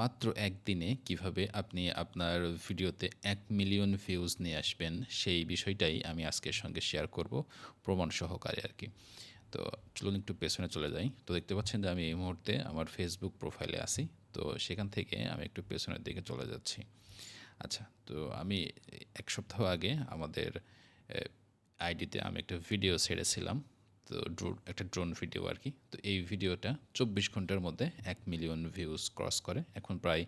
মাত্র একদিনে কীভাবে আপনি আপনার ভিডিওতে এক মিলিয়ন ভিউজ নিয়ে আসবেন, সেই বিষয়টাই আমি আজকের সঙ্গে শেয়ার করব প্রমাণ সহকারে আর কি। তো চলুন একটু পেছনে চলে যাই। তো দেখতে পাচ্ছেন যে আমি এই মুহূর্তে আমার ফেসবুক প্রোফাইলে আছি। তো সেখান থেকে আমি একটু পেছনের দিকে চলে যাচ্ছি। আচ্ছা তো আমি এক সপ্তাহ আগে আমাদের আইডিতে আমি একটা ভিডিও ছেড়েছিলাম। তো ড্রোন একটা ড্রোন ভিডিও আর কি। তো এই ভিডিওটা চব্বিশ ঘণ্টার মধ্যে এক মিলিয়ন ভিউজ ক্রস করে। এখন প্রায়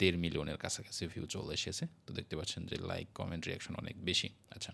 দেড় মিলিয়নের কাছাকাছি ভিউ চলে এসেছে। তো দেখতে পাচ্ছেন যে লাইক কমেন্ট রিয়াকশন অনেক বেশি। আচ্ছা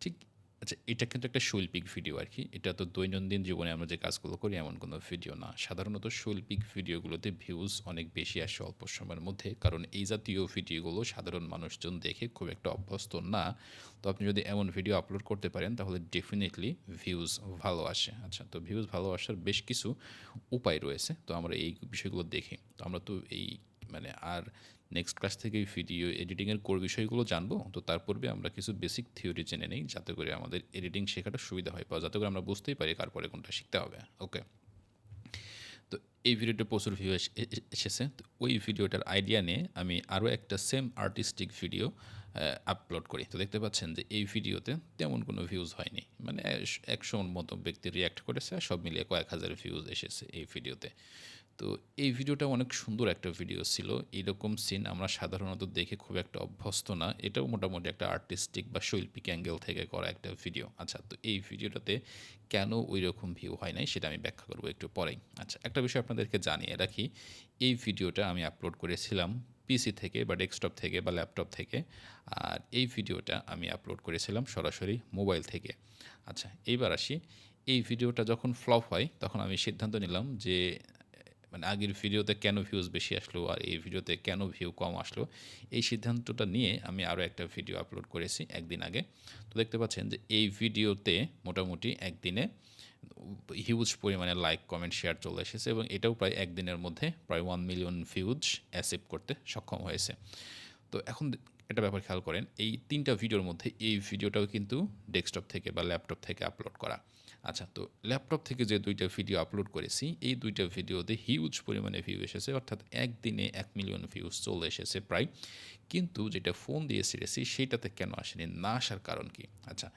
ঠিক আচ্ছা এটা কিন্তু একটা শৈল্পিক ভিডিও আর কি এটা তো দৈনন্দিন জীবনে আমরা যে কাজগুলো করি এমন কোনো ভিডিও না। সাধারণত শৈল্পিক ভিডিওগুলোতে ভিউজ অনেক বেশি আসে অল্প সময়ের মধ্যে। কারণ এই জাতীয় ভিডিওগুলো সাধারণ মানুষজন দেখে খুব একটা অভ্যস্ত না। তো আপনি যদি এমন ভিডিও আপলোড করতে পারেন, তাহলে ডেফিনেটলি ভিউজ ভালো আসে। আচ্ছা তো ভিউজ ভালো আসার বেশ কিছু উপায় রয়েছে। তো আমরা এই বিষয়গুলো দেখি। তো আমরা তো এই মানে আর নেক্সট ক্লাস থেকে ভিডিও এডিটিংয়ের কোর বিষয়গুলো জানব, তো তার পূর্বে আমরা কিছু বেসিক থিওরি জেনে নিই, যাতে করে আমাদের এডিটিং শেখাটা সুবিধা হয়, বা যাতে করে আমরা বুঝতেই পারি কার পরে কোনটা শিখতে হবে ওকে তো এই ভিডিওটা প্রচুর ভিউ এসেছে, তো ওই ভিডিওটার আইডিয়া নিয়ে আমি আরও একটা সেম আর্টিস্টিক ভিডিও আপলোড করি। তো দেখতে পাচ্ছেন যে এই ভিডিওতে তেমন কোনো ভিউজ হয়নি মানে একশো মতো ব্যক্তি রিয়্যাক্ট করেছে, সব মিলিয়ে কয়েক হাজার ভিউজ এসেছে এই ভিডিওতে তো এই ভিডিওটা অনেক সুন্দর একটা ভিডিও ছিল। এরকম সিন আমরা সাধারণত দেখে খুব একটা অভ্যস্ত না। এটাও মোটামুটি একটা আর্টিস্টিক বা শৈল্পিক অ্যাঙ্গেল থেকে করা একটা ভিডিও আচ্ছা তো এই ভিডিওটাতে কেন ওই রকম ভিউ হয় নাই সেটা আমি ব্যাখ্যা করব একটু পরেই। আচ্ছা একটা বিষয় আপনাদেরকে জানিয়ে রাখি। এই ভিডিওটা আমি আপলোড করেছিলাম পিসি থেকে বা ডেস্কটপ থেকে বা ল্যাপটপ থেকে। আর এই ভিডিওটা আমি আপলোড করেছিলাম সরাসরি মোবাইল থেকে। আচ্ছা এইবার আসি। এই ভিডিওটা যখন ফ্লপ হয়, তখন আমি সিদ্ধান্ত নিলাম যে মানে আগের ভিডিওতে কেন ভিউজ বেশি আসলো আর এই ভিডিওতে কেন ভিউ কম আসলো, এই সিদ্ধান্তটা নিয়ে আমি আরও একটা ভিডিও আপলোড করেছি একদিন আগে। তো দেখতে পাচ্ছেন যে এই ভিডিওতে মোটামুটি একদিনে হিউজ পরিমাণে লাইক কমেন্ট শেয়ার চলে এসেছে এবং এটাও প্রায় একদিনের মধ্যে প্রায় ওয়ান মিলিয়ন ভিউজ অ্যাসিভ করতে সক্ষম হয়েছে। তো এখন একটা ব্যাপার খেয়াল করেন, এই তিনটা ভিডিওর মধ্যে এই ভিডিওটাও কিন্তু ডেস্কটপ থেকে বা ল্যাপটপ থেকে আপলোড করা। আচ্ছা তো ল্যাপটপ থেকে যে দুইটা ভিডিও আপলোড করেছি, এই দুইটা ভিডিওতে হিউজ পরিমাণে ভিউ এসেছে, অর্থাৎ একদিনে এক মিলিয়ন ভিউজ চলে এসেছে প্রায়। কিন্তু যেটা ফোন দিয়ে ছেড়েছি, সেটাতে কেন আসেনি? না আসার কারণ কি? আচ্ছা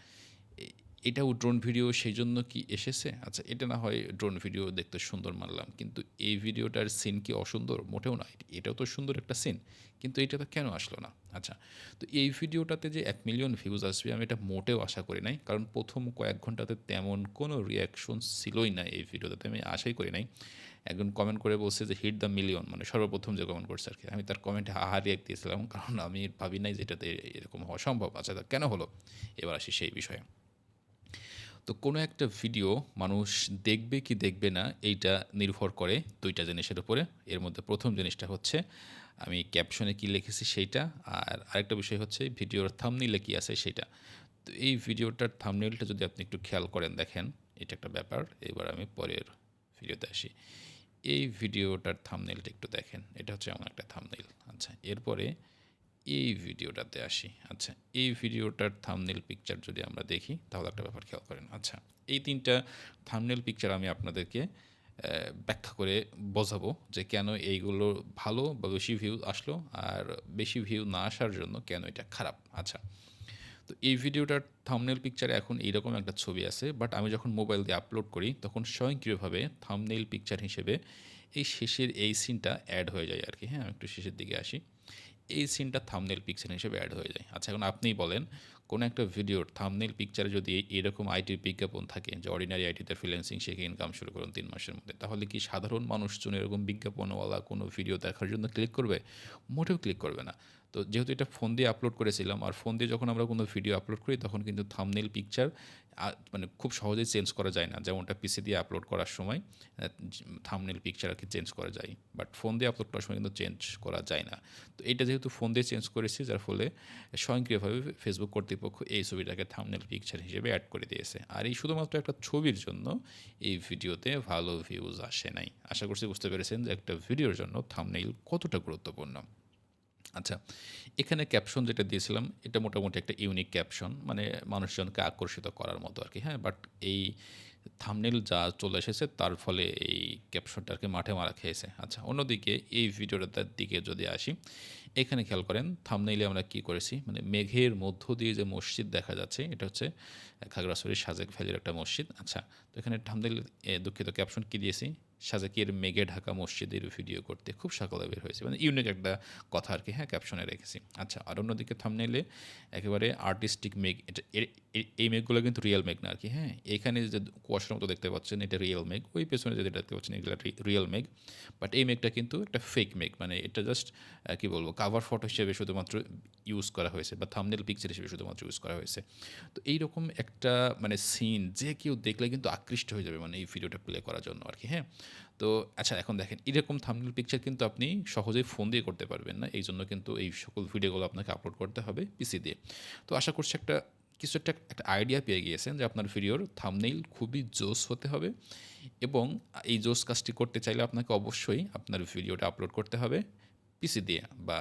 এটাও ড্রোন ভিডিও সেই জন্য কি এসেছে? আচ্ছা এটা না হয় ড্রোন ভিডিও দেখতে সুন্দর মানলাম, কিন্তু এই ভিডিওটার সিন কি অসুন্দর? মোটেও নয়, এটাও তো সুন্দর একটা সিন কিন্তু এটা তো কেন আসলো না? আচ্ছা তো এই ভিডিওটাতে যে এক মিলিয়ন ভিউজ আসবে, আমি এটা মোটেও আশা করি নাই, কারণ প্রথম কয়েক ঘন্টাতে তেমন কোনো রিয়াকশন ছিলই না এই ভিডিওটাতে আমি আশাই করি নাই। একজন কমেন্ট করে বলছে যে হিট দ্য মিলিয়ন মানে সর্বপ্রথম যে কমেন্ট করছে আর কি আমি তার কমেন্টে হাহা রিয়াক্ট দিয়েছিলাম, কারণ আমি ভাবি নাই যে এটাতে এরকম হওয়া সম্ভব। আচ্ছা কেন হলো? এবার আসি সেই বিষয়ে। তো কোনো একটা ভিডিও মানুষ দেখবে কি দেখবে না, এইটা নির্ভর করে দুইটা জিনিসের উপরে। এর মধ্যে প্রথম জিনিসটা হচ্ছে, আমি ক্যাপশনে কী লিখেছি সেইটা, আর আরেকটা বিষয় হচ্ছে ভিডিওর থামনিলে কী আছে সেটা তো এই ভিডিওটার থামনেলটা যদি আপনি একটু খেয়াল করেন, দেখেন, এটা একটা ব্যাপার। এবার আমি পরের ভিডিওতে আসি। এই ভিডিওটার থামনেলটা একটু দেখেন, এটা হচ্ছে এমন একটা থামনেল আচ্ছা এরপরে এই ভিডিওটাতে আসি। আচ্ছা এই ভিডিওটার থামনেল পিকচার যদি আমরা দেখি, তাহলে একটা ব্যাপার খেয়াল করেন। আচ্ছা এই তিনটা থামনেল পিকচার আমি আপনাদেরকে ব্যাখ্যা করে বোঝাবো যে কেন এইগুলো ভালো বা বেশি ভিউ আসলো আর বেশি ভিউ না আসার জন্য কেন এটা খারাপ। আচ্ছা তো এই ভিডিওটার থামনেল পিকচারে এখন এইরকম একটা ছবি আছে বাট আমি যখন মোবাইল দিয়ে আপলোড করি, তখন স্বয়ংক্রিয়ভাবে থামনেল পিকচার হিসেবে এই শেষের এই সিনটা অ্যাড হয়ে যায় আর কি হ্যাঁ আমি একটু শেষের দিকে আসি। এই সিনটা থামনেল পিকচার হিসেবে অ্যাড হয়ে যায়। আচ্ছা এখন আপনিই বলেন কোনো একটা ভিডিওর থামনেল পিকচারে যদি এরকম আইটির বিজ্ঞাপন থাকে, যে অর্ডিনারি আইটিতে ফ্রিল্যান্সিং শিখে ইনকাম শুরু করুন তিন মাসের মধ্যে, তাহলে কি সাধারণ মানুষজন এরকম বিজ্ঞাপনওয়ালা কোনো ভিডিও দেখার জন্য ক্লিক করবে? মোটেও ক্লিক করবে না। তো যেহেতু এটা ফোন দিয়ে আপলোড করেছিলাম, আর ফোন দিয়ে যখন আমরা কোনো ভিডিও আপলোড করি, তখন কিন্তু থামনেল পিকচার মানে খুব সহজেই চেঞ্জ করা যায় না। যেমনটা পিসি দিয়ে আপলোড করার সময় থামনেল পিকচার আর কি চেঞ্জ করা যায়। বাট ফোন দিয়ে আপলোড করার সময় কিন্তু চেঞ্জ করা যায় না। তো এটা যেহেতু ফোন দিয়ে চেঞ্জ করেছি, যার ফলে স্বয়ংক্রিয়ভাবে ফেসবুক কর্তৃপক্ষ এই ছবিটাকে থামনেল পিকচার হিসেবে অ্যাড করে দিয়েছে। আর এই শুধুমাত্র একটা ছবির জন্য এই ভিডিওতে ভালো ভিউজ আসে নাই। আশা করছি বুঝতে পেরেছেন যে একটা ভিডিওর জন্য থামনেল কতটা গুরুত্বপূর্ণ। আচ্ছা এখানে ক্যাপশন যেটা দিয়েছিলাম, এটা মোটামুটি একটা ইউনিক ক্যাপশন মানে মানুষজনকে আকর্ষিত করার মতো আর কি হ্যাঁ বাট এই থামনেল যা চলে এসেছে, তার ফলে এই ক্যাপশনটাকে মাঠে মারা খেয়েছে। আচ্ছা অন্যদিকে এই ভিডিওটার দিকে যদি আসি, এখানে খেয়াল করেন থামনেইলে আমরা কি করেছি? মানে মেঘের মধ্য দিয়ে যে মসজিদ দেখা যাচ্ছে, এটা হচ্ছে খাগড়াছড়ির সাজেক ভ্যালির একটা মসজিদ। আচ্ছা তো এখানে থামনেল দুঃখিত ক্যাপশন কি দিয়েছি? সাজেকের মেঘে ঢাকা মসজিদের ভিডিও করতে খুব সকালে বের হয়েছে। মানে ইউনিক একটা কথা আর কি হ্যাঁ ক্যাপশনে রেখেছি। আচ্ছা আর অন্যদিকে থামনেইলে একেবারে আর্টিস্টিক মেঘ, এটা এই মেঘগুলো কিন্তু রিয়েল মেঘ না আর কি হ্যাঁ। এখানে যে কুয়াশার মতো দেখতে পাচ্ছেন, এটা রিয়েল মেঘ। ওই পেছনে যেটা দেখতে পাচ্ছেন, এগুলো রিয়েল মেঘ। বাট এই মেঘটা কিন্তু একটা ফেক মেঘ। মানে এটা জাস্ট কি বলব কাভার ফটো হিসেবে শুধুমাত্র ইউজ করা হয়েছে বা থামনেল পিকচার হিসেবে শুধুমাত্র ইউজ করা হয়েছে। তো এইরকম একটা মানে সিন যে কেউ দেখলে কিন্তু আকৃষ্ট হয়ে যাবে মানে এই ভিডিওটা প্লে করার জন্য আর কি হ্যাঁ। তো আচ্ছা এখন দেখেন, এরকম থামনেল পিকচার কিন্তু আপনি সহজেই ফোন দিয়ে করতে পারবেন না। এই জন্য কিন্তু এই সকল ভিডিওগুলো আপনাকে আপলোড করতে হবে পিসি দিয়ে। তো আশা করছি একটা, কিছু একটা একটা আইডিয়া পেয়ে গিয়েছেন যে আপনার ভিডিওর থামনেইল খুবই জোস হতে হবে এবং এই জোস কাজটি করতে চাইলে আপনাকে অবশ্যই আপনার ভিডিওটা আপলোড করতে হবে পিসি দিয়ে বা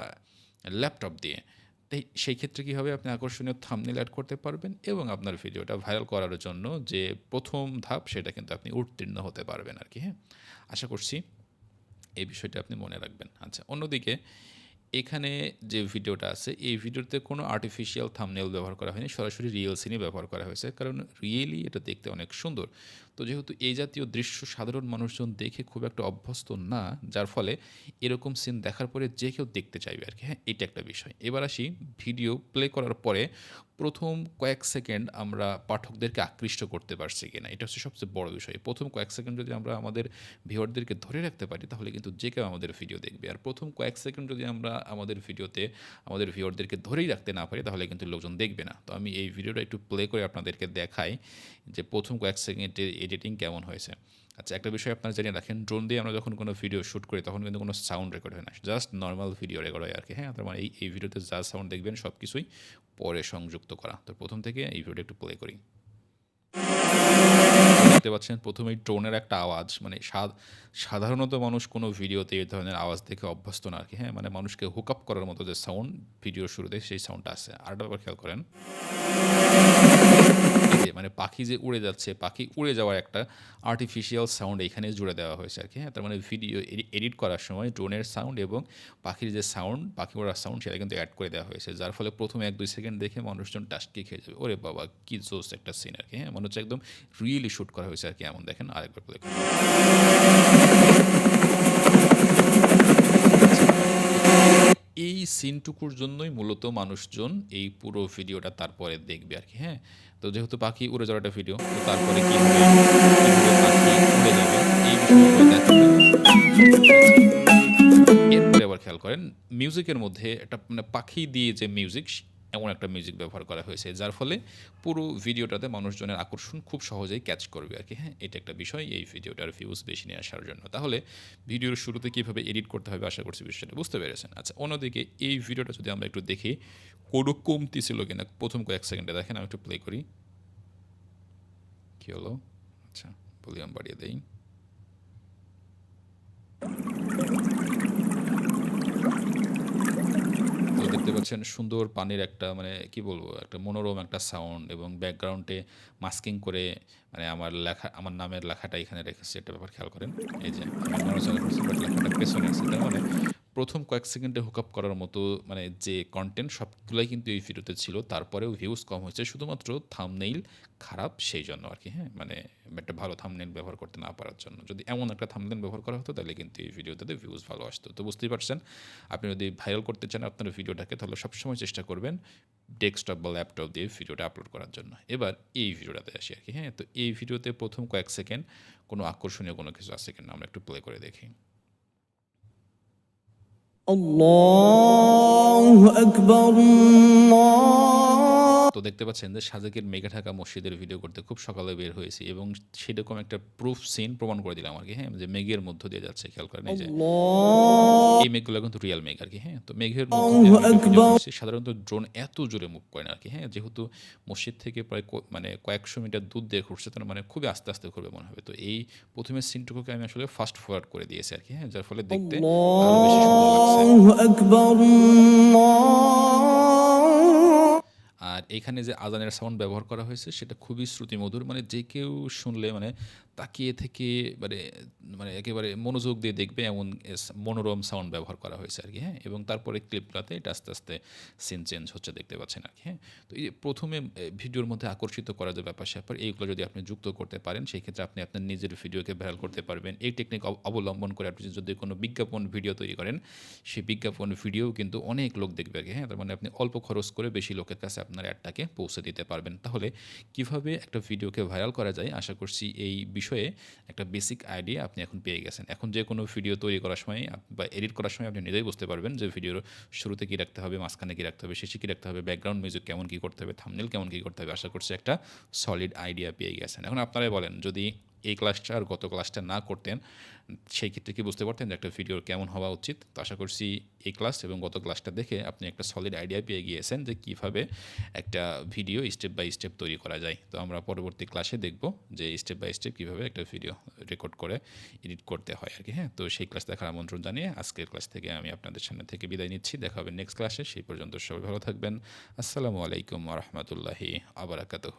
ল্যাপটপ দিয়ে। সেই ক্ষেত্রে কী হবে আপনি আকর্ষণীয় থামনেল অ্যাড করতে পারবেন এবং আপনার ভিডিওটা ভাইরাল করার জন্য যে প্রথম ধাপ সেটা কিন্তু আপনি উত্তীর্ণ হতে পারবেন আর কি হ্যাঁ? আশা করছি এই বিষয়টা আপনি মনে রাখবেন। আচ্ছা অন্যদিকে এখানে যে ভিডিওটা আছে, এই ভিডিওতে কোনো আর্টিফিশিয়াল থামনেল ব্যবহার করা হয়নি, সরাসরি রিয়েল সিনই ব্যবহার করা হয়েছে। কারণ রিয়েলি এটা দেখতে অনেক সুন্দর। তো যেহেতু এই জাতীয় দৃশ্য সাধারণ মানুষজন দেখে খুব একটা অভ্যস্ত না, যার ফলে এরকম সিন দেখার পরে যে কেউ দেখতে চাইবে আর কি হ্যাঁ এটা একটা বিষয়। এবার আসি ভিডিও প্লে করার পরে প্রথম কয়েক সেকেন্ড আমরা পাঠকদেরকে আকৃষ্ট করতে পারছি কিনা, এটা হচ্ছে সবচেয়ে বড় বিষয়। প্রথম কয়েক সেকেন্ড যদি আমরা আমাদের ভিউয়ারদেরকে ধরে রাখতে পারি, তাহলে কিন্তু যে কেউ আমাদের ভিডিও দেখবে। আর প্রথম কয়েক সেকেন্ড যদি আমরা আমাদের ভিডিওতে আমাদের ভিউয়ারদেরকে ধরেই রাখতে না পারি, তাহলে কিন্তু লোকজন দেখবে না। তো আমি এই ভিডিওটা একটু প্লে করে আপনাদেরকে দেখাই যে প্রথম কয়েক সেকেন্ডের এডিটিং কেমন হয়েছে? আচ্ছা একটা বিষয় আপনারা জানিয়ে রাখেন ড্রোন দিয়ে আমরা যখন কোনো ভিডিও শ্যুট করি, তখন কিন্তু কোনো সাউন্ড রেকর্ড হয় না। জাস্ট নর্মাল ভিডিও রেকর্ড হয় আর কি হ্যাঁ? তার মানে এই এই ভিডিওতে যা সাউন্ড দেখবেন সব কিছুই পরে সংযুক্ত করা। তো প্রথম থেকে এই ভিডিওটা একটু প্লে করি। দেখতে পাচ্ছেন, প্রথমেই ড্রোনের একটা আওয়াজ মানে সাধারণত মানুষ কোনো ভিডিওতে এই ধরনের আওয়াজ দেখে অভ্যস্ত না আর কি হ্যাঁ? মানে মানুষকে হুক আপ করার মতো যে সাউন্ড ভিডিও শুরুতে সেই সাউন্ডটা আছে আরেকটা ব্যাপার খেয়াল করেন। যে মানে পাখি যে উড়ে যাচ্ছে, পাখি উড়ে যাওয়ার একটা আর্টিফিশিয়াল সাউন্ড এখানে জুড়ে দেওয়া হয়েছে আর কি হ্যাঁ? তার মানে ভিডিও এডিট করার সময় ড্রোনের সাউন্ড এবং পাখির যে সাউন্ড পাখি ওড়ার সাউন্ড সেটা কিন্তু অ্যাড করে দেওয়া হয়েছে, যার ফলে প্রথমে এক দুই সেকেন্ড দেখে মানুষজন টাস্কি খেয়ে যাবে। ওরে বাবা, কি জোস একটা সিন আর কি হ্যাঁ? মনে হচ্ছে একদম রিয়েলি শ্যুট করা হয়েছে আর কি এমন দেখেন আরেকবার প্লে। এই সিনটুকুর জন্যই মূলত মানুষজন এই পুরো ভিডিওটা তারপরে দেখবে আর কি হ্যাঁ? তো যেহেতু পাখি উড়ে যাওয়ার একটা ভিডিও তো তারপরে কি হবে? পাখি উড়ে যাবে? এই এরপরে আবার খেয়াল করেন মিউজিকের মধ্যে একটা মানে পাখি দিয়ে যে মিউজিক এমন একটা মিউজিক ব্যবহার করা হয়েছে, যার ফলে পুরো ভিডিওটাতে মানুষজনের আকর্ষণ খুব সহজেই ক্যাচ করবে আর কি। হ্যাঁ এটা একটা বিষয়, এই ভিডিওটার ভিউজ বেশি নিয়ে আসার জন্য। তাহলে ভিডিওর শুরুতে কীভাবে এডিট করতে হবে আশা করছি বিষয়টা বুঝতে পেরেছেন। আচ্ছা অন্যদিকে এই ভিডিওটা যদি আমরা একটু দেখি, কোনো কমতি ছিল কিনা? প্রথম কয়েক সেকেন্ডে দেখেন, আমি একটু প্লে করি। কী হলো? আচ্ছা ভলিউম বাড়িয়ে দেই তো দেখতে পাচ্ছেন সুন্দর পানির একটা মানে কি বলব, একটা মনোরম একটা সাউন্ড এবং ব্যাকগ্রাউন্ডে মাস্কিং করে মানে আমার লেখা, আমার নামের লেখাটা এখানে রেখেছে, একটা ব্যাপার খেয়াল করেন। এই যে লেখাটা পেছনে আছে, তার মানে প্রথম কয়েক সেকেন্ডে হুক আপ করার মতো মানে যে কন্টেন্ট সবগুলোই কিন্তু এই ভিডিওতে ছিল। তারপরেও ভিউজ কম হয়েছে। শুধুমাত্র থামনেইল খারাপ সেই জন্য আর কি হ্যাঁ? মানে একটা ভালো থামনেইল ব্যবহার করতে না পারার জন্য। যদি এমন একটা থামনেইল ব্যবহার করা হতো, তাহলে কিন্তু এই ভিডিওটাতে ভিউজ ভালো আসতো। তো বুঝতেই পারছেন, আপনি যদি ভাইরাল করতে চান আপনার ভিডিওটাকে তাহলে সবসময় চেষ্টা করবেন ডেস্কটপ বা ল্যাপটপ দিয়ে ভিডিওটা আপলোড করার জন্য। এবার এই ভিডিওটাতে আসি আর কি হ্যাঁ? তো এই ভিডিওতে প্রথম কয়েক সেকেন্ড কোনো আকর্ষণীয় কোনো কিছু আছে কিনা আমরা একটু প্লে করে দেখি। الله أكبر الله তো দেখতে পাচ্ছেন যে সাজেকের মেঘা ঢাকা মসজিদের ভিডিও করতে খুব সকালে বের হয়েছি এবং সেরকম একটা প্রুফ সিন প্রমাণ করে দিলাম আর কি হ্যাঁ? যে মেঘের মধ্য দিয়ে যাচ্ছে খেয়াল করেন যে এই মেঘগুলো কিন্তু রিয়াল মেঘ আর কি হ্যাঁ? তো মেঘের সাধারণত ড্রোন এত জোরে মুখ করে না আর কি হ্যাঁ? যেহেতু মসজিদ থেকে প্রায় মানে কয়েকশো মিটার দূর দিয়ে ঘুরছে তার মানে খুবই আস্তে আস্তে ঘুরবে মনে হবে। তো এই প্রথমে সিনটুকুকে আমি আসলে ফাস্ট ফরওয়ার্ড করে দিয়েছি আর কি হ্যাঁ? যার ফলে দেখতে আরও বেশি সুন্দর লাগছে। এখানে যে আজানের সাউন্ড ব্যবহার করা হয়েছে, সেটা খুবই শ্রুতিমধুর। মানে যে কেউ শুনলে মানে তাকিয়ে থেকে মানে মানে একেবারে মনোযোগ দিয়ে দেখবে এমন মনোরম সাউন্ড ব্যবহার করা হয়েছে আর কি হ্যাঁ? এবং তারপরে ক্লিপটাতে এটা আস্তে আস্তে সিন চেঞ্জ হচ্ছে দেখতে পাচ্ছেন আর কি হ্যাঁ? তো এই প্রথমে ভিডিওর মধ্যে আকর্ষিত করা যে ব্যাপার স্যাপার, এইগুলো যদি আপনি যুক্ত করতে পারেন সেই ক্ষেত্রে আপনি আপনার নিজের ভিডিওকে ভাইরাল করতে পারবেন। এই টেকনিক অব- অবলম্বন করে আপনি যদি কোনো বিজ্ঞাপন ভিডিও তৈরি করেন, সেই বিজ্ঞাপন ভিডিও কিন্তু অনেক লোক দেখবে আর কি হ্যাঁ? তার মানে আপনি অল্প খরচ করে বেশি লোকের কাছে আপনার অ্যাডটাকে পৌঁছে দিতে পারবেন। তাহলে কীভাবে একটা ভিডিওকে ভাইরাল করা যায়, আশা করছি এই বিষয়ে একটা বেসিক আইডিয়া আপনি এখন পেয়ে গেছেন। এখন যে কোনো ভিডিও তৈরি করার সময় বা এডিট করার সময় আপনি নিজেই বুঝতে পারবেন যে ভিডিওর শুরুতে কী রাখতে হবে, মাঝখানে কী রাখতে হবে, শেষে কী রাখতে হবে ব্যাকগ্রাউন্ড মিউজিক কেমন কী করতে হবে থামনেল কেমন কী করতে হবে, আশা করছি একটা সলিড আইডিয়া পেয়ে গেছেন। এখন আপনারাই বলেন, যদি এই ক্লাসটা আর গত ক্লাসটা না করতেন, সেই ক্ষেত্রে কি বুঝতে পারতেন যে একটা ভিডিওর কেমন হওয়া উচিত? তো আশা করছি এই ক্লাস এবং গত ক্লাসটা দেখে আপনি একটা সলিড আইডিয়া পেয়ে গিয়েছেন যে কীভাবে একটা ভিডিও স্টেপ বাই স্টেপ তৈরি করা যায়। তো আমরা পরবর্তী ক্লাসে দেখব যে স্টেপ বাই স্টেপ কীভাবে একটা ভিডিও রেকর্ড করে এডিট করতে হয় আর কি হ্যাঁ? তো সেই ক্লাস দেখার আমন্ত্রণ জানিয়ে আজকের ক্লাস থেকে আমি আপনাদের সামনে থেকে বিদায় নিচ্ছি। দেখা হবে নেক্সট ক্লাসে সেই পর্যন্ত সবাই ভালো থাকবেন। আসসালামু আলাইকুম রহমতুল্লাহি আবরাকাতহ